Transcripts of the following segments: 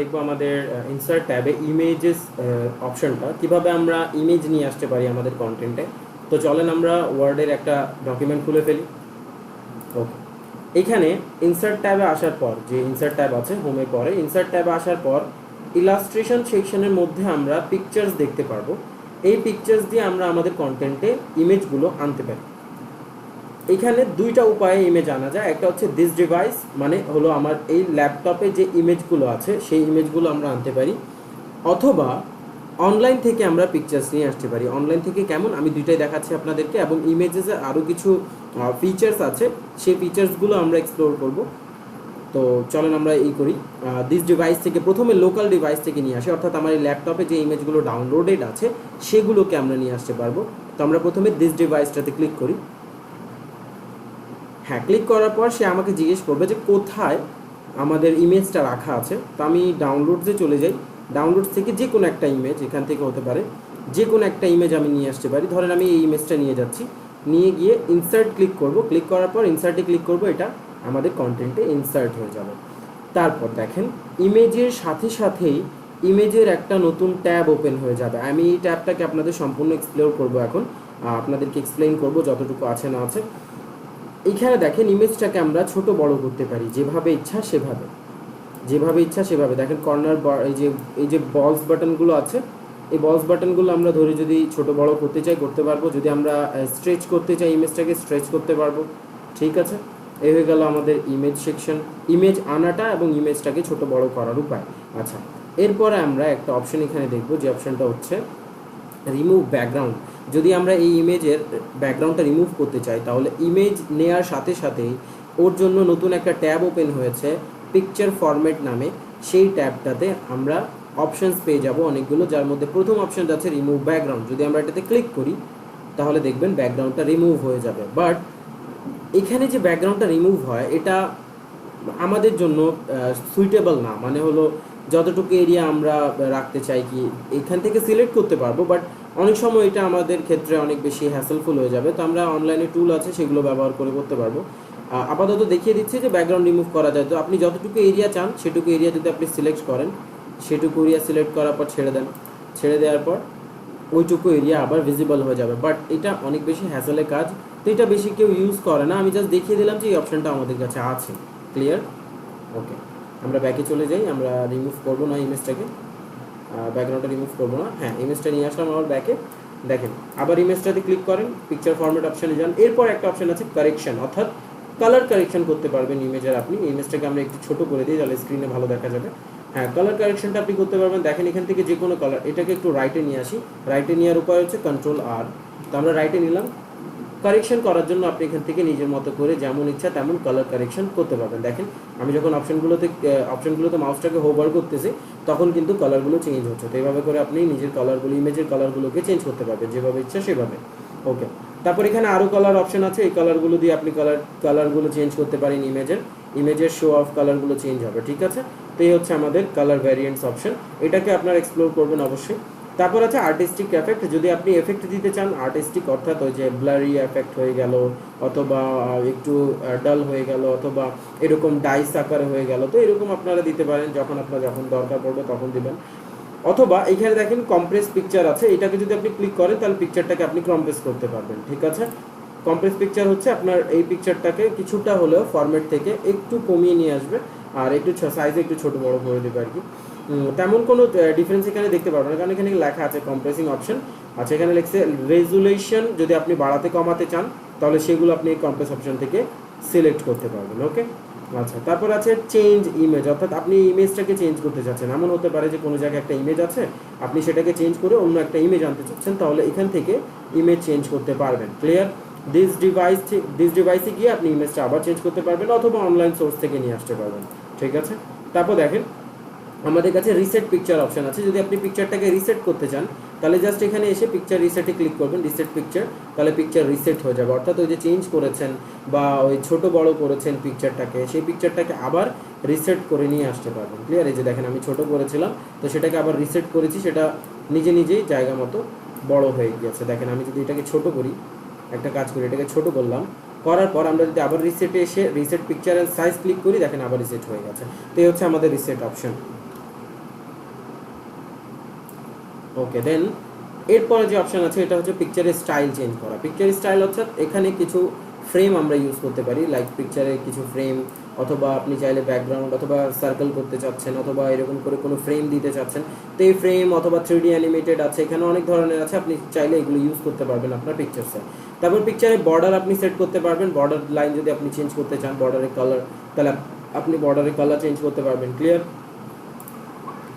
দেখব আমাদের ইনসার্ট ট্যাবে ইমেজেস অপশনটা কীভাবে আমরা ইমেজ নিয়ে আসতে পারি আমাদের কন্টেন্টে তো চলেন আমরা ওয়ার্ডের একটা ডকুমেন্ট খুলে ফেলি। ওকে এখানে ইনসার্ট ট্যাবে আসার পর, যে ইনসার্ট ট্যাব আছে হোমে পরে ইনসার্ট ট্যাবে আসার পর ইলাস্ট্রেশন সেকশনের মধ্যে আমরা পিকচার্স দেখতে পারব। এই পিকচার্স দিয়ে আমরা আমাদের কন্টেন্টে ইমেজগুলো আনতে পারি। এখানে দুইটা উপায়ে ইমেজ আনা যায়। একটা হচ্ছে দিস ডিভাইস মানে হলো আমার এই ল্যাপটপে যে ইমেজগুলো আছে, সেই ইমেজগুলো আমরা আনতে পারি। অথবা অনলাইন থেকে আমরা পিকচার্স নিয়ে আসতে পারি। অনলাইন থেকে কেমন? আমি দুইটাই দেখাচ্ছি আপনাদেরকে এবং ইমেজেসে আরও কিছু ফিচার্স আছে। সেই ফিচার্সগুলো আমরা এক্সপ্লোর করব। তো চলেন আমরা এই করি। দিস ডিভাইস থেকে প্রথমে লোকাল ডিভাইস থেকে নিয়ে আসি। অর্থাৎ আমার এই ল্যাপটপে যে ইমেজগুলো ডাউনলোডেড আছে, সেগুলোকে আমরা নিয়ে আসতে পারব। তো আমরা প্রথমে দিস ডিভাইসটাতে ক্লিক করি। হ্যাঁ ক্লিক করার পর সে আমাকে জিজ্ঞেস করবে যে কোথায় আমাদের ইমেজটা রাখা আছে। তো আমি ডাউনলোডসে চলে যাই। ডাউনলোড থেকে যে কোনো একটা ইমেজ এখান থেকে হতে পারে। যে কোনো একটা ইমেজ আমি নিয়ে আসতে পারি। ধরেন আমি এই ইমেজটা নিয়ে যাচ্ছি। নিয়ে গিয়ে ইনসার্ট ক্লিক করব। ক্লিক করার পর ইনসার্টে ক্লিক করব। এটা আমাদের কন্টেন্টে ইনসার্ট হয়ে যাবে। তারপর দেখেন ইমেজের সাথে সাথেই ইমেজের একটা নতুন ট্যাব ওপেন হয়ে যাবে। আমি এই ট্যাবটাকে আপনাদের সম্পূর্ণ এক্সপ্লোর করব এখন। আপনাদেরকে এক্সপ্লেন করব যতটুকু আছে না আছে। এইখানে দেখেন ইমেজটাকে আমরা ছোট বড় করতে পারি। যেভাবে ইচ্ছা সেভাবে। যেভাবে ইচ্ছা সেভাবে। দেখেন কর্নার এই যে এই যে বলস বাটনগুলো আছে, এই বলস বাটনগুলো আমরা ধরে যদি ছোট বড় করতে চাই, করতে পারব। যদি আমরা স্ট্রেচ করতে চাই ইমেজটাকে স্ট্রেচ করতে পারব। ঠিক আছে? এই হয়ে গেল আমাদের ইমেজ সেকশন ইমেজ আনাটা এবং ইমেজটাকে ছোট বড় করার উপায়। আচ্ছা এরপরে আমরা একটা অপশন এখানে দেখব। যে অপশনটা হচ্ছে রিমুভ ব্যাকগ্রাউন্ড যদি আমরা এই ইমেজের ব্যাকগ্রাউন্ডটা রিমুভ করতে চাই, তাহলে ইমেজ নেয়ার সাথে সাথেই ওর জন্য নতুন একটা ট্যাব ওপেন হয়েছে পিকচার ফরম্যাট নামে। সেই ট্যাবটাতে আমরা অপশানস পেয়ে যাব অনেকগুলো, যার মধ্যে প্রথম অপশনটা আছে রিমুভ ব্যাকগ্রাউন্ড যদি আমরা এটাতে ক্লিক করি, তাহলে দেখবেন ব্যাকগ্রাউন্ডটা রিমুভ হয়ে যাবে। বাট এখানে যে ব্যাকগ্রাউন্ডটা রিমুভ হয়, এটা আমাদের জন্য সুইটেবল না। মানে হলো, যতটুকু এরিয়া আমরা রাখতে চাই কি, এখান থেকে সিলেক্ট করতে পারব। বাট অনেক সময় এটা আমাদের ক্ষেত্রে অনেক বেশি হ্যাসেলফুল হয়ে যাবে। তো আমরা অনলাইনে টুল আছে, সেগুলো ব্যবহার করে করতে পারব। আপাতত দেখিয়ে দিচ্ছি যে ব্যাকগ্রাউন্ড রিমুভ করা যায়। তো আপনি যতটুকু এরিয়া চান, সেটুকু এরিয়া যদি আপনি সিলেক্ট করেন, সেটুকু এরিয়া সিলেক্ট করার পর ছেড়ে দেন। ছেড়ে দেওয়ার পর ওইটুকু এরিয়া আবার ভিজিবল হয়ে যাবে। বাট এটা অনেক বেশি হ্যাসেলের কাজ। তো এটা বেশি কেউ ইউজ করে না। আমি জাস্ট দেখিয়ে দিলাম যে এই অপশনটা আমাদের কাছে আছে। ক্লিয়ার ওকে আমরা ব্যাকে চলে যাই। আমরা রিমুভ করব না ইমেজটাকে ব্যাকগ্রাউন্ডটা রিমুভ করব না। হ্যাঁ ইমেজটা নিয়ে আসলাম আমার ব্যাকে দেখেন, আবার ইমেজটাতে ক্লিক করেন পিকচার ফরম্যাট অপশানে যান। এরপর একটা অপশন আছে কারেকশন অর্থাৎ কালার কারেকশন করতে পারবেন ইমেজের আপনি। ইমেজটাকে আমরা একটু ছোট করে দিই, তাহলে স্ক্রিনে ভালো দেখা যাবে। হ্যাঁ কালার কারেকশনটা আপনি করতে পারবেন। দেখেন, এখান থেকে যে কোনো কালার এটাকে একটু রাইটে নিয়ে আসি। রাইটে নেওয়ার উপায় হচ্ছে কন্ট্রোল আর তো আমরা রাইটে নিলাম। কারেকশন করার জন্য আপনি এখান থেকে নিজের মতো করে যেমন ইচ্ছা তেমন কালার কারেকশন করতে পারবেন। দেখেন, আমি যখন অপশনগুলোতে অপশনগুলোতে মাউসটাকে হোভার করতেছি, তখন কিন্তু কালারগুলো চেঞ্জ হচ্ছে। তো এইভাবে করে আপনি নিজের কালারগুলো ইমেজের কালারগুলোকে চেঞ্জ করতে পারবেন, যেভাবে ইচ্ছা সেভাবে। ওকে তারপর এখানে আরও কালার অপশন আছে। এই কালারগুলো দিয়ে আপনি কালার কালারগুলো চেঞ্জ করতে পারেন ইমেজের ইমেজের শো অফ কালারগুলো চেঞ্জ হবে, ঠিক আছে? তো এই হচ্ছে আমাদের কালার ভ্যারিয়েন্টস অপশন এটাকে আপনারা এক্সপ্লোর করবেন অবশ্যই। তারপর আছে আর্টিস্টিক এফেক্ট যদি আপনি এফেক্ট দিতে চান আর্টিস্টিক অর্থাৎ ওই যে ব্লারি এফেক্ট হয়ে গেল, অথবা একটু ডাল হয়ে গেল, অথবা এরকম ডাইস আকারে হয়ে গেল, তো এরকম আপনারা দিতে পারেন, যখন আপনার যখন দরকার পড়বে তখন দিবেন। অথবা এখানে দেখেন কম্প্রেস পিকচার আছে, এটাকে যদি আপনি ক্লিক করেন, তাহলে পিকচারটাকে আপনি কম্প্রেস করতে পারবেন, ঠিক আছে? কম্প্রেস পিকচার হচ্ছে আপনার এই পিকচারটাকে কিছুটা হলেও ফরম্যাট থেকে একটু কমিয়ে নিয়ে আসবে, আর একটু সাইজে একটু ছোট বড় করে দেবে আর কি। তেমন কোনো ডিফারেন্স এখানে দেখতে পারবেন কারণ এখানে লেখা আছে কম্প্রেসিং অপশন আচ্ছা এখানে লিখছে রেজুলেশন যদি আপনি বাড়াতে কমাতে চান, তাহলে সেগুলো আপনি এই কম্প্রেস অপশন থেকে সিলেক্ট করতে পারবেন ওকে আচ্ছা তারপর আছে চেঞ্জ ইমেজ অর্থাৎ আপনি ইমেজটাকে চেঞ্জ করতে চাচ্ছেন। এমন হতে পারে যে কোনো জায়গায় একটা ইমেজ আছে, আপনি সেটাকে চেঞ্জ করে অন্য একটা ইমেজ আনতে চাচ্ছেন, তাহলে এখান থেকে ইমেজ চেঞ্জ করতে পারবেন ক্লিয়ার দিস ডিভাইস দিস ডিভাইসে গিয়ে আপনি ইমেজটা আবার চেঞ্জ করতে পারবেন, অথবা অনলাইন সোর্স থেকে নিয়ে আসতে পারবেন, ঠিক আছে? তারপর দেখেন আমাদের কাছে রিসেট পিকচার অপশন আছে। যদি আপনি পিকচারটাকে রিসেট করতে চান, তাহলে জাস্ট এখানে এসে পিকচার রিসেটে ক্লিক করবেন রিসেট পিকচার তাহলে পিকচার রিসেট হয়ে যাবে। অর্থাৎ ওই যে চেঞ্জ করেছেন বা ওই ছোট বড় করেছেন পিকচারটাকে সেই পিকচারটাকে আবার রিসেট করে নিয়ে আসতে পারবেন। ক্লিয়ার এই যে দেখেন, আমি ছোট করেছিলাম, তো সেটাকে আবার রিসেট করেছি, সেটা নিজে নিজেই জায়গা মতো বড় হয়ে গিয়েছে। দেখেন, আমি যদি এটাকে ছোট করি, একটা কাজ করি, এটাকে ছোট করলাম, করার পর আমরা যদি আবার রিসেটে এসে রিসেট পিকচারের সাইজ ক্লিক করি, দেখেন আবার রিসেট হয়ে গেছে। তো এই হচ্ছে আমাদের রিসেট অপশন ওকে দেন এরপরে যে অপশন আছে, এটা হচ্ছে পিকচারের স্টাইল চেঞ্জ করা। পিকচারের স্টাইল অর্থাৎ এখানে কিছু ফ্রেম আমরা ইউজ করতে পারি লাইক পিকচারের কিছু ফ্রেম অথবা আপনি চাইলে ব্যাকগ্রাউন্ড অথবা সার্কেল করতে চাচ্ছেন, অথবা এরকম করে কোনো ফ্রেম দিতে চাচ্ছেন। তো এই ফ্রেম অথবা থ্রি ডি অ্যানিমেটেড আছে, এখানে অনেক ধরনের আছে, আপনি চাইলে এগুলো ইউজ করতে পারবেন আপনার পিকচার্সে তারপর পিকচারে বর্ডার আপনি সেট করতে পারবেন বর্ডার লাইন যদি আপনি চেঞ্জ করতে চান বর্ডারের কালার তাহলে আপনি বর্ডারের কালার চেঞ্জ করতে পারবেন ক্লিয়ার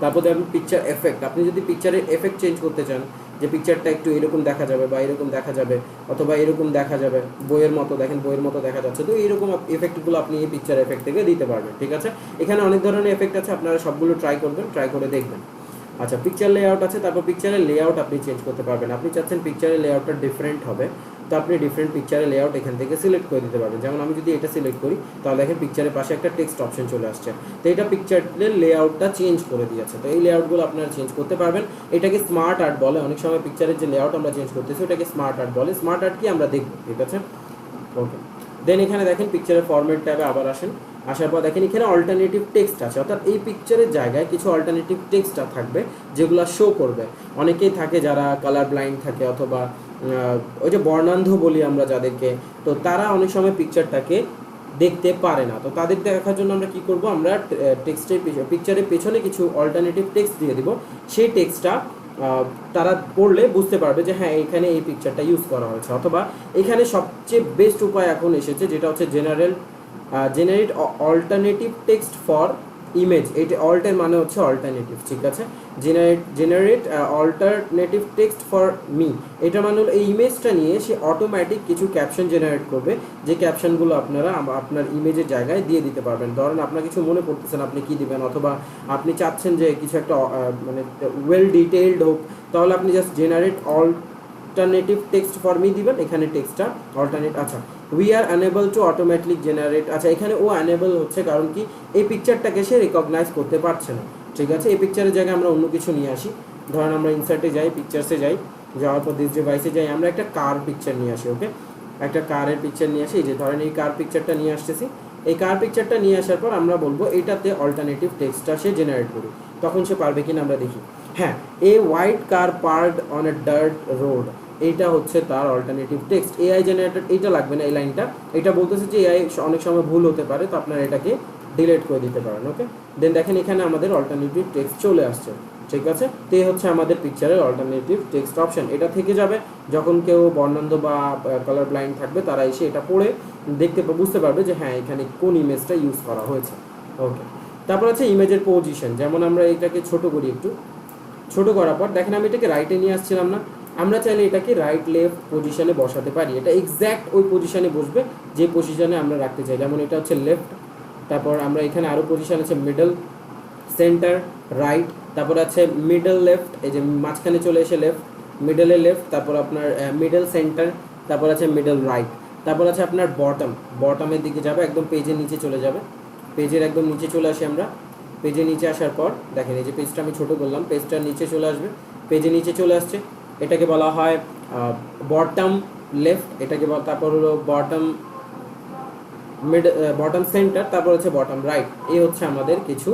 তারপর দেখবেন পিকচার এফেক্ট আপনি যদি পিকচারের এফেক্ট চেঞ্জ করতে চান, যে পিকচারটা একটু এরকম দেখা যাবে বা এরকম দেখা যাবে, অথবা এরকম দেখা যাবে, বইয়ের মতো, দেখেন বইয়ের মতো দেখা যাচ্ছে, তো এইরকম এফেক্টগুলো আপনি এই পিকচার এফেক্ট থেকে দিতে পারবেন, ঠিক আছে? এখানে অনেক ধরনের এফেক্ট আছে, আপনারা সবগুলো ট্রাই করবেন ট্রাই করে দেখবেন। আচ্ছা পিকচার লেআউট আছে, তারপর পিকচারের লেআউট আপনি চেঞ্জ করতে পারবেন। আপনি চাচ্ছেন পিকচারের লেআউটটা ডিফারেন্ট হবে। তো আপনি ডিফারেন্ট পিকচারের লেআউট এখান থেকে সিলেক্ট করে দিতে পারবেন। যেমন আমি যদি এটা সিলেক্ট করি, তাহলে দেখেন পিকচারের পাশে একটা টেক্সট অপশন চলে আসছে। তো এটা পিকচারের লেআউটটা চেঞ্জ করে দিয়েছে। তো এই লেআউটগুলো আপনারা চেঞ্জ করতে পারবেন। এটাকে স্মার্ট আর্ট বলে। অনেক সময় পিকচারের যে লেআউট আমরা চেঞ্জ করতেছি, ওটাকে স্মার্ট আর্ট বলে। স্মার্ট আর্ট কি আমরা দেখব, ঠিক আছে? ওকে দেন এখানে দেখেন পিকচারের ফরম্যাট ট্যাবে আবার আসেন। আসার পর দেখেন এখানে অল্টারনেটিভ টেক্সট আছে। অর্থাৎ এই পিকচারের জায়গায় কিছু অল্টারনেটিভ টেক্সট থাকবে, যেগুলো শো করবে। অনেকেই থাকে যারা কালার ব্লাইন্ড থাকে অথবা ওই যে বর্ণান্ধ বলি আমরা যাদেরকে, তো তারা অনেক সময় পিকচারটাকে দেখতে পারে না। তো তাদের দেখার জন্য আমরা কি করব? আমরা টেক্সটের পিকচারের পেছনে কিছু অল্টারনেটিভ টেক্সট দিয়ে দিব। সেই টেক্সটটা তারা পড়লে বুঝতে পারবে যে হ্যাঁ এখানে এই পিকচারটা ইউজ করা হয়েছে। অথবা এখানে সবচেয়ে বেস্ট উপায় এখন এসেছে, যেটা হচ্ছে general generate alternative text for image এটা অল্টের মানে হচ্ছে অল্টারনেটিভ ঠিক আছে? Generate generate alternative text for me এটা মানে হলো এই ইমেজটা নিয়ে সে অটোমেটিক কিছু ক্যাপশন জেনারেট করবে, যে ক্যাপশনগুলো আপনারা আপনার ইমেজের জায়গায় দিয়ে দিতে পারবেন। ধরেন আপনার কিছু মনে পড়তেছেন আপনি কি দিবেন? অথবা আপনি চাচ্ছেন যে কিছু একটা মানে ওয়েল ডিটেইলড হোক, তাহলে আপনি just generate alternative text for me দিবেন, এখানে টেক্সটটা অল্টারনেট আচ্ছা। We are unable to automatic generate আচ্ছা এখানে ও আনএবল হচ্ছে কারণ কি? এই পিকচারটাকে সে রেকগনাইজ করতে পারছে না। ঠিক আছে? এই পিকচারের জায়গায় আমরা অন্য কিছু নিয়ে আসি। ধরেন আমরা ইনসার্টে যাই পিকচার্সে যাই, যাওয়ার পর দিস ডিভাইসে যাই, আমরা একটা কার পিকচার নিয়ে আসি ওকে একটা কারের পিকচার নিয়ে আসি যে ধরেন এই কার পিকচারটা নিয়ে আসতেছি। এই কার পিকচারটা নিয়ে আসার পর আমরা বলব এটাতে অল্টারনেটিভ টেক্সটটা সে জেনারেট করি তখন সে পারবে কিনা আমরা দেখি। হ্যাঁ a white car parked on a dirt road এইটা হচ্ছে তার অল্টারনেটিভ টেক্সট এআই জেনারেটেড এইটা লাগবে না এই লাইনটা। এটা বলতেছে যে এআই অনেক সময় ভুল হতে পারে, তো আপনারা এটাকে ডিলিট করে দিতে পারেন ওকে দেন দেখেন এখানে আমাদের অল্টারনেটিভ টেক্সট চলে আসছে, ঠিক আছে? তো হচ্ছে আমাদের পিকচারের অল্টারনেটিভ টেক্সট অপশন এটা থেকে যাবে, যখন কেউ বর্ণান্ধ বা কালার ব্লাইন্ড থাকবে, তারা এসে এটা পড়ে দেখতে বুঝতে পারবে যে হ্যাঁ এখানে কোন ইমেজটা ইউজ করা হয়েছে ওকে তারপর আছে ইমেজের পজিশন যেমন আমরা এটাকে ছোট করি একটু। ছোট করার পর, দেখেন আমি এটাকে রাইটে নিয়ে আসছিলাম না। আমরা চাইলে এটাকে রাইট লেফট পজিশনে বসাতে পারি। এটা এক্স্যাক্ট ওই পজিশনে বসবে, যে পজিশনে আমরা রাখতে চাই। যেমন এটা হচ্ছে লেফট তারপর আমরা এখানে আরও পজিশন আছে মিডল সেন্টার রাইট তারপর আছে মিডল লেফট এই যে মাঝখানে চলে এসে লেফট মিডলে লেফট তারপর আপনার মিডল সেন্টার তারপর আছে মিডল রাইট তারপর আছে আপনার বটম বটমের দিকে যাবে, একদম পেজের নিচে চলে যাবে। পেজের একদম নিচে চলে আসি আমরা। পেজের নিচে আসার পর, দেখেন এই যে পেজটা আমি ছোটো করলাম পেজটার নিচে চলে আসবে। পেজের নিচে চলে আসছে। এটাকে বলা হয় বটম লেফট এটাকে তারপর হলো বটম মিড বটম সেন্টার তারপর হচ্ছে বটম রাইট এই হচ্ছে আমাদের কিছু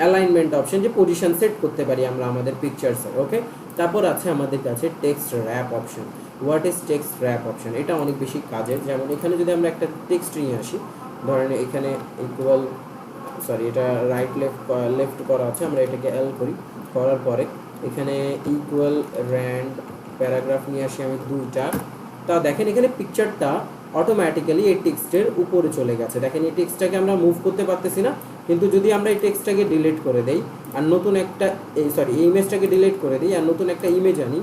অ্যালাইনমেন্ট অপশন যে পজিশন সেট করতে পারি আমরা আমাদের পিকচার্সে ওকে তারপর আছে আমাদের কাছে text wrap option what is text wrap option এটা অনেক বেশি কাজের। যেমন এখানে যদি আমরা একটা টেক্সট নিয়ে আসি, ধরেন এখানে ইকুয়াল সরি এটা রাইট লেফট লেফট করা আছে, আমরা এটাকে এল করি, করার পরে এখানে ইকুয়াল র্যান্ড প্যারাগ্রাফ নিয়ে আসি আমি দুইটা। তা দেখেন এখানে পিকচারটা অটোমেটিক্যালি এই টেক্সটের উপরে চলে গেছে। দেখেন এই টেক্সটটাকে আমরা মুভ করতে পারতেছি না, কিন্তু যদি আমরা এই টেক্সটটাকে ডিলিট করে দেই আর নতুন একটা, এই সরি এই ইমেজটাকে ডিলিট করে দিই আর নতুন একটা ইমেজ আনি,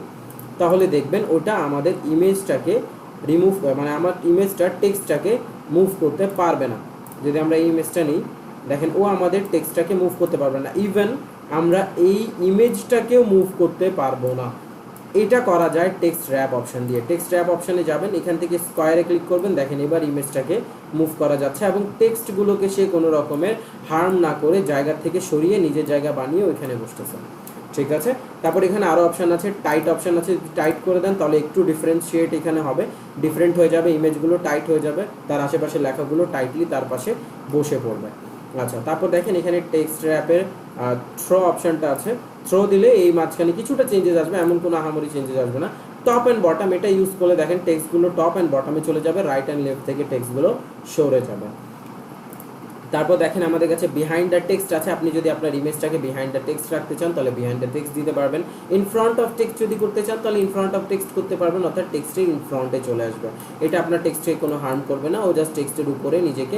তাহলে দেখবেন ওটা আমাদের ইমেজটাকে রিমুভ মানে আমার ইমেজটা টেক্সটটাকে মুভ করতে পারবে না। যদি আমরা এই ইমেজটা নিই, দেখেন ও আমাদের টেক্সটটাকে মুভ করতে পারবে না। ইভেন আমরা এই ইমেজটাকেও মুভ করতে পারব না। এটা করা যায় টেক্সট র্যাপ অপশান দিয়ে। টেক্সট র্যাপ অপশানে যাবেন, এখান থেকে স্কোয়ারে ক্লিক করবেন, দেখেন এবার ইমেজটাকে মুভ করা যাচ্ছে এবং টেক্সটগুলোকে সে কোনো রকমের হার্ম না করে জায়গা থেকে সরিয়ে নিজের জায়গা বানিয়ে ওইখানে বসতেছে। ঠিক আছে? তারপর এখানে আরও অপশন আছে টাইট অপশন আছে, যদি টাইট করে দেন তাহলে একটু ডিফারেন্সিয়েট এখানে হবে। ডিফারেন্ট হয়ে যাবে ইমেজগুলো টাইট হয়ে যাবে। তার আশেপাশে লেখাগুলো টাইটলি তার পাশে বসে পড়বে। আচ্ছা তারপর দেখেন এখানে টেক্সট র্যাপের থ্রো অপশনটা আছে। থ্রো দিলে এই মাঝখানে কিছুটা চেঞ্জেস আসবে, এমন কোনো আহামরি চেঞ্জেস আসবে না। টপ অ্যান্ড বটম এটা ইউজ করলে দেখেন টেক্সটগুলো টপ অ্যান্ড বটমে চলে যাবে রাইট অ্যান্ড লেফট থেকে টেক্সটগুলো সরে যাবে। তারপর দেখেন আমাদের কাছে বিহাইন্ড দ্য টেক্সট আছে। আপনি যদি আপনার ইমেজটাকে বিহাইন্ড দ্য টেক্সট রাখতে চান, তাহলে বিহাইন্ড দ্য টেক্সট দিতে পারবেন। ইন ফ্রন্ট অফ টেক্সট যদি করতে চান, তাহলে ইন ফ্রন্ট অফ টেক্সট করতে পারবেন, অর্থাৎ টেক্সটের ইন ফ্রন্টে চলে আসবে। এটা আপনার টেক্সটে কোনো হার্ম করবে না, ও জাস্ট টেক্সটের উপরে নিজেকে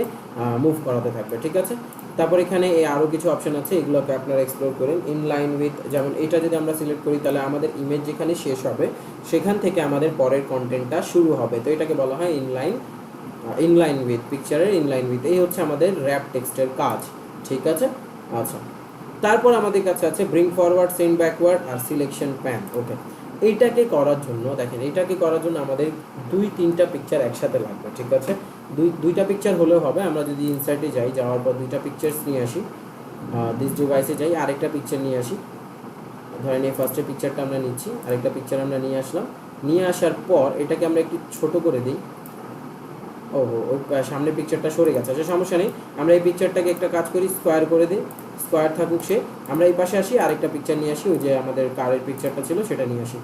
মুভ করাতে থাকবে, ঠিক আছে? তারপর এখানে এই আরও কিছু অপশন আছে, এগুলোকে আপনারা এক্সপ্লোর করেন। ইন লাইন উইথ যেমন এটা যদি আমরা সিলেক্ট করি, তাহলে আমাদের ইমেজ যেখানে শেষ হবে, সেখান থেকে আমাদের পরের কন্টেন্টটা শুরু হবে। তো এটাকে বলা হয় ইনলাইন ইনলাইন উইথ পিকচারের ইনলাইন উইথ এই হচ্ছে আমাদের র্যাপ টেক্সটের কাজ, ঠিক আছে? আচ্ছা তারপর আমাদের কাছে আছে ব্রিং ফরওয়ার্ড সেন্ড ব্যাকওয়ার্ড আর সিলেকশন প্যান ওকে এইটাকে করার জন্য, দেখেন, এইটাকে করার জন্য আমাদের দুই তিনটা পিকচার একসাথে লাগবে, ঠিক আছে? দুই, দুইটা পিকচার হলেও হবে, আমরা যদি ইনসাইটে যাই, যাওয়ার পর দুইটা পিকচার্স নিয়ে আসি দিস ডিভাইসে যাই, আরেকটা পিকচার নিয়ে আসি। ধরেন এই ফার্স্টের পিকচারটা আমরা নিচ্ছি, আরেকটা পিকচার আমরা নিয়ে আসলাম। নিয়ে আসার পর এটাকে আমরা একটু ছোট করে দিই ও সামনে পিকচারটা সরে গেছে। আচ্ছা সমস্যা নেই। আমরা এই পিকচারটাকে একটা কাজ করি স্কোয়ার করে দিই। স্কোয়ার থাকুক সে। আমরা এই পাশে আসি, আরেকটা পিকচার নিয়ে আসি, ওই যে আমাদের কারের পিকচারটা ছিল, সেটা নিয়ে আসি।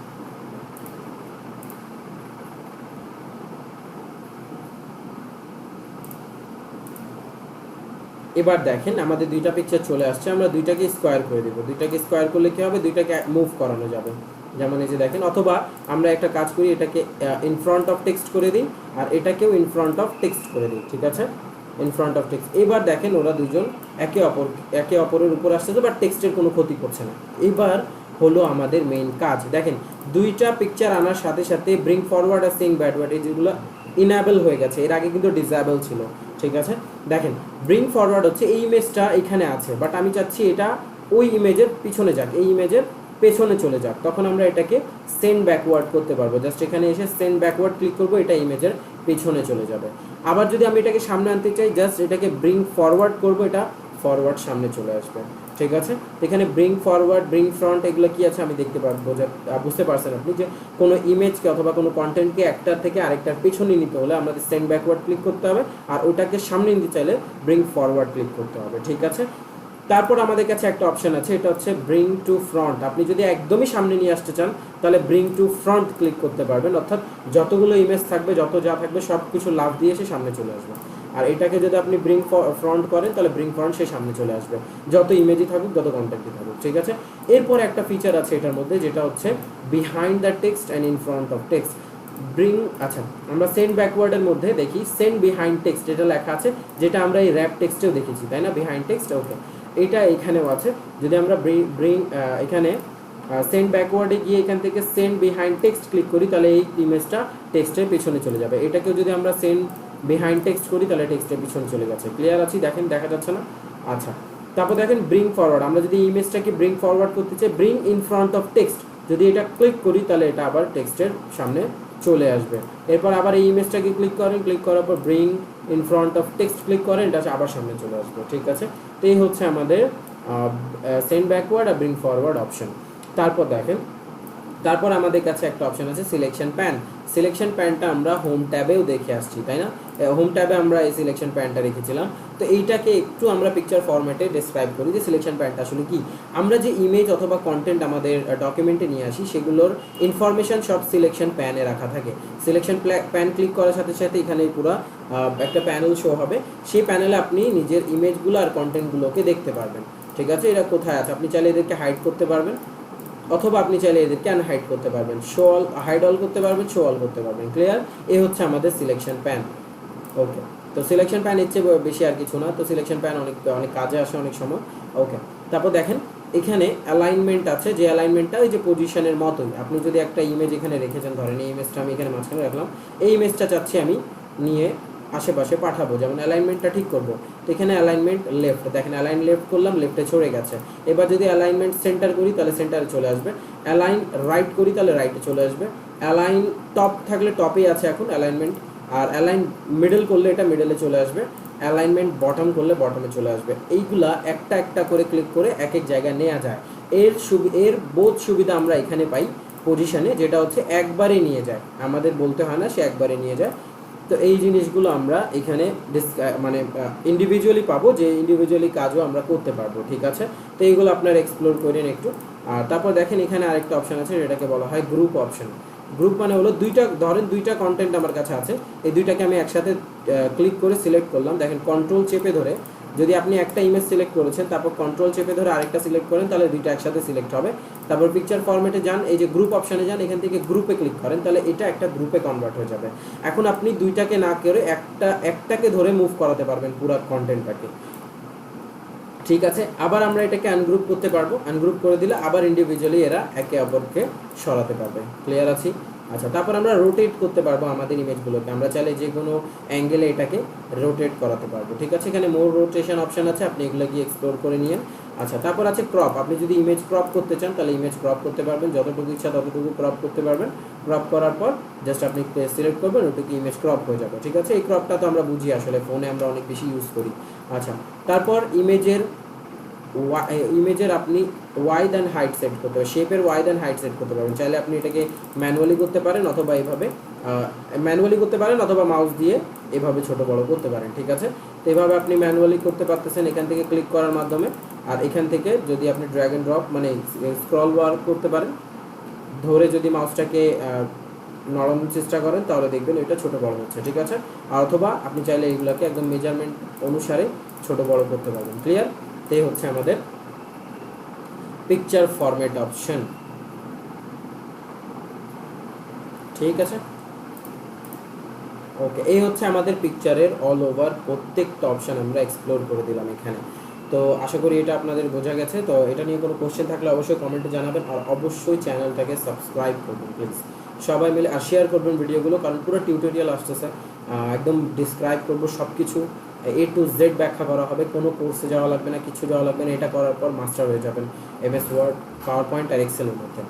এবার দেখেন, আমাদের দুইটা পিকচার চলে আসছে, আমরা দুইটাকে স্কোয়ার করে দেবো। দুইটাকে স্কোয়ার করলে কি হবে? দুইটাকে মুভ করানো যাবে। যেমন এই যে দেখেন, অথবা আমরা একটা কাজ করি, এটাকে ইন ফ্রন্ট অফ টেক্সট করে দিই, আর এটাকেও ইন ফ্রন্ট অফ টেক্সট করে দিই, ঠিক আছে? ইন ফ্রন্ট অফ টেক্সট এবার দেখেন, ওরা দুজন একে অপর, একে অপরের উপর আসতেছে বাট টেক্সটের কোনো ক্ষতি করছে না। এবার হলো আমাদের মেইন কাজ। দেখেন, দুইটা পিকচার আনার সাথে সাথে ব্রিং ফরওয়ার্ড আর সিং ব্যাকওয়ার্ড এই যেগুলো ইনাবেল হয়ে গেছে, এর আগে কিন্তু ডিসেবল ছিল, ঠিক আছে? দেখেন ব্রিং ফরওয়ার্ড হচ্ছে, এই ইমেজটা এখানে আছে বাট আমি চাচ্ছি এটা ওই ইমেজের পিছনে যাক, এই ইমেজের পেছনে চলে যাক, তখন আমরা এটাকে সেন্ড ব্যাকওয়ার্ড করতে পারব। জাস্ট এখানে এসে সেন্ড ব্যাকওয়ার্ড ক্লিক করব, এটা ইমেজের পেছনে চলে যাবে। আবার যদি আমি এটাকে সামনে আনতে চাই জাস্ট এটাকে ব্রিং ফরওয়ার্ড করব, এটা ফরওয়ার্ড সামনে চলে আসবে। ঠিক আছে? এখানে ব্রিং ফরওয়ার্ড ব্রিং ফ্রন্ট এগুলো কি আছে আমি দেখতে পারব। বোঝা বুঝতে পারছেন আপনি যে কোনো ইমেজকে অথবা কোনো কন্টেন্টকে একটার থেকে আরেকটার পেছনে নিতে হলে আমাদের সেন্ড ব্যাকওয়ার্ড ক্লিক করতে হবে, আর ওটাকে সামনে নিতে চাইলে ব্রিং ফরওয়ার্ড ক্লিক করতে হবে। ঠিক আছে? তারপর আমাদের কাছে একটা অপশন আছে, এটা হচ্ছে ব্রিং টু ফ্রন্ট আপনি যদি একদমই সামনে নিয়ে আসতে চান, তাহলে ব্রিং টু ফ্রন্ট ক্লিক করতে পারবেন। অর্থাৎ যতগুলো ইমেজ থাকবে, যত যা থাকবে সব কিছু লাভ দিয়ে সে সামনে চলে আসবে। আর এটাকে যদি আপনি ব্রিং ফ্রন্ট করেন, তাহলে ব্রিং ফ্রন্ট সে সামনে চলে আসবে। যত ইমেজই থাকুক যত কন্ট্যাক্টই থাকুক, ঠিক আছে? এরপর একটা ফিচার আছে এটার মধ্যে, যেটা হচ্ছে behind the text and in front of text bring আচ্ছা আমরা সেন্ড ব্যাকওয়ার্ডের মধ্যে দেখি সেন্ড বিহাইন্ড টেক্সট এটা লেখা আছে, যেটা আমরা এই র্যাপ টেক্সটেও দেখেছি, তাই না? বিহাইন্ড টেক্সট ওকে এটা এখানেও আছে। যদি আমরা ব্রিং এখানে সেন্ড ব্যাকওয়ার্ডে গিয়ে এখান থেকে সেন্ড বিহাইন্ড টেক্সট ক্লিক করি, তাহলে এই ইমেজটা টেক্সটের পেছনে চলে যাবে। এটাকেও যদি আমরা সেন্ড বিহাইন্ড টেক্সট করি, তাহলে টেক্সটের পিছনে চলে গেছে। ক্লিয়ার আছি? দেখেন, দেখা যাচ্ছে না? আচ্ছা। তারপর দেখেন ব্রিং ফরওয়ার্ড আমরা যদি ইমেজটাকে ব্রিং ফরওয়ার্ড করতে চাই bring in front of text যদি এটা ক্লিক করি, তাহলে এটা আবার টেক্সটের সামনে চলে আসবে। এরপর আবার এই ইমেজটাকে ক্লিক করেন। ক্লিক করার পর bring in front of text click করেন, এটা আবার সামনে চলে আসবে, ঠিক আছে? তো এই হচ্ছে আমাদের সেন্ড ব্যাকওয়ার্ড আর ব্রিং ফরওয়ার্ড অপশন তারপর দেখেন, তারপর আমাদের কাছে একটা অপশন আছে সিলেকশন প্যান সিলেকশন প্যানটা আমরা হোম ট্যাবেও দেখে আসছি, তাই না? হোম ট্যাবে আমরা এই সিলেকশন প্যানটা রেখেছিলাম। তো এইটাকে একটু আমরা পিকচার ফরম্যাটে ডিসক্রাইব করি যে সিলেকশন প্যানটা আসলে কি। আমরা যে ইমেজ অথবা কন্টেন্ট আমাদের ডকুমেন্টে নিয়ে আসি, সেগুলোর ইনফরমেশন সব সিলেকশন প্যানে রাখা থাকে। সিলেকশন প্যান ক্লিক করার সাথে সাথে এখানে পুরো একটা প্যানেল শো হবে। সেই প্যানেলে আপনি নিজের ইমেজগুলো আর কন্টেন্টগুলোকে দেখতে পারবেন। ঠিক আছে? এরা কোথায় আছে? আপনি চাইলে এদেরকে হাইড করতে পারবেন। অথবা আপনি চাইলে এদেরকে আনহাইড করতে পারবেন। শো অল হাইড অল করতে পারবেন শো অল করতে পারবেন। ক্লিয়ার এ হচ্ছে আমাদের সিলেকশন প্যান ওকে তো সিলেকশন প্যান ইচ্ছে বেশি আর কিছু না। তো সিলেকশন প্যান অনেক অনেক কাজে আসে, অনেক সময়। ওকে তারপর দেখেন, এখানে অ্যালাইনমেন্ট আছে। যে অ্যালাইনমেন্টটা ওই যে পজিশনের মতোই। আপনি যদি একটা ইমেজ এখানে রেখেছেন, ধরেন এই ইমেজটা আমি এখানে মাঝখানে রাখলাম। এই ইমেজটা চাচ্ছি আমি নিয়ে আশেপাশে পাঠাবো। যেমন অ্যালাইনমেন্টটা ঠিক করব। তো এখানে অ্যালাইনমেন্ট লেফট দেখেন অ্যালাইন লেফট করলাম লেফটে চড়ে গেছে। এবার যদি অ্যালাইনমেন্ট সেন্টার করি, তাহলে সেন্টারে চলে আসবে। অ্যালাইন রাইট করি, তাহলে রাইটে চলে আসবে। অ্যালাইন টপ থাকলে টপেই আছে এখন। অ্যালাইনমেন্ট আর অ্যালাইন মিডল করলে এটা মিডলে চলে আসবে অ্যালাইনমেন্ট বটম করলে বটমে চলে আসবে। এইগুলা একটা একটা করে ক্লিক করে এক এক জায়গায় নেওয়া যায়। এর এর বোধ সুবিধা আমরা এখানে পাই পজিশনে যেটা হচ্ছে একবারে নিয়ে যায়। আমাদের বলতে হয় না সে একবারে নিয়ে যায়। তো এই জিনিসগুলো আমরা এখানে মানে ইন্ডিভিজুয়ালি পাবো, যে ইন্ডিভিজুয়ালি কাজও আমরা করতে পারব, ঠিক আছে? তো এইগুলো আপনারা এক্সপ্লোর করেন একটু। আর তারপর দেখেন এখানে আরেকটা অপশন আছে, যেটাকে বলা হয় গ্রুপ অপশন গ্রুপ মানে হলো দুইটা, ধরেন দুইটা কন্টেন্ট আমার কাছে আছে। এই দুইটাকে আমি একসাথে ক্লিক করে সিলেক্ট করলাম। দেখেন কন্ট্রোল চেপে ধরে, যদি আপনি একটা ইমেজ সিলেক্ট করেছেন, তারপর কন্ট্রোল চেপে ধরে আরেকটা সিলেক্ট করেন, তাহলে দুইটা একসাথে সিলেক্ট হবে। তারপর পিকচার ফরম্যাটে যান, এই যে গ্রুপ অপশনে যান, এখান থেকে গ্রুপে ক্লিক করেন, তাহলে এটা একটা গ্রুপে কনভার্ট হয়ে যাবে। এখন আপনি দুইটাকে না করে একটা, একটাকে ধরে মুভ করাতে পারবেন পুরো কন্টেন্টটাকে ঠিক আছে, আবার আমরা এটাকে আনগ্রুপ করতে পারব। আনগ্রুপ করে দিলে আবার ইন্ডিভিজুয়ালি এরা একে অপরকে সরাতে পারবে। ক্লিয়ার আছি? আচ্ছা তারপর আমরা রোটেট করতে পারব আমাদের ইমেজগুলোকে আমরা চাইলে যে কোনো অ্যাঙ্গেলে এটাকে রোটেট করাতে পারব। ঠিক আছে, এখানে মোর রোটেশন অপশন আছে, আপনি এগুলো গিয়ে এক্সপ্লোর করে নিয়েন। আচ্ছা তারপর আছে ক্রপ আপনি যদি ইমেজ ক্রপ করতে চান, তাহলে ইমেজ ক্রপ করতে পারবেন। যতটুকু ইচ্ছা ততটুকু ক্রপ করতে পারবেন। ক্রপ করার পর জাস্ট আপনি সিলেক্ট করবেন ওটুকু ইমেজ ক্রপ হয়ে যাবে, ঠিক আছে? এই ক্রপটা তো আমরা বুঝি আসলে ফোনে আমরা অনেক বেশি ইউজ করি। আচ্ছা তারপর ইমেজের ইমেজের আপনি ওয়াইড অ্যান্ড হাইট সেট করতে পারেন শেপের ওয়াইড অ্যান্ড হাইট সেট করতে পারবেন চাইলে আপনি এটাকে ম্যানুয়ালি করতে পারেন অথবা এইভাবে ম্যানুয়ালি করতে পারেন অথবা মাউস দিয়ে এভাবে ছোট বড় করতে পারেন, ঠিক আছে? তো এভাবে আপনি ম্যানুয়ালি করতে পারতেছেন এখান থেকে ক্লিক করার মাধ্যমে। আর এখান থেকে যদি আপনি ড্র্যাগ অ্যান্ড ড্রপ মানে স্ক্রল ওয়ার্ক করতে পারেন ধরে যদি মাউসটাকে নরম চেষ্টা করেন, তাহলে দেখবেন এটা ছোট বড় হচ্ছে, ঠিক আছে? আর অথবা আপনি চাইলে এগুলোকে একদম মেজারমেন্ট অনুসারে ছোট বড় করতে পারবেন ক্লিয়ার এই হচ্ছে আমাদের পিকচার ফরম্যাট অপশন ঠিক আছে? ওকে এই হচ্ছে আমাদের পিকচারের অল ওভার প্রত্যেকটা অপশন আমরা এক্সপ্লোর করে দিলাম এখানে। তো আশা করি এটা আপনাদের বোঝা গেছে। তো এটা নিয়ে কোনো কোশ্চেন থাকলে অবশ্যই কমেন্টে জানাবেন আর অবশ্যই চ্যানেলটাকে সাবস্ক্রাইব করবেন প্লিজ সবাই মিলে আর শেয়ার করবেন ভিডিওগুলো, কারণ পুরো টিউটোরিয়াল আসতেছে। একদম ডিসক্রাইব করব সব কিছু এ টু জেড ব্যাখ্যা করা হবে। কোনো কোর্সে যাওয়া লাগবে না, কিছু যাওয়া লাগবে না। এটা করার পর মাস্টার হয়ে যাবেন। M S Word PowerPoint আর এক্সেলের মধ্যে।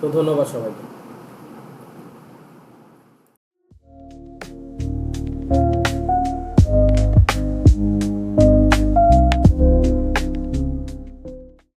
তো ধন্যবাদ সবাইকে।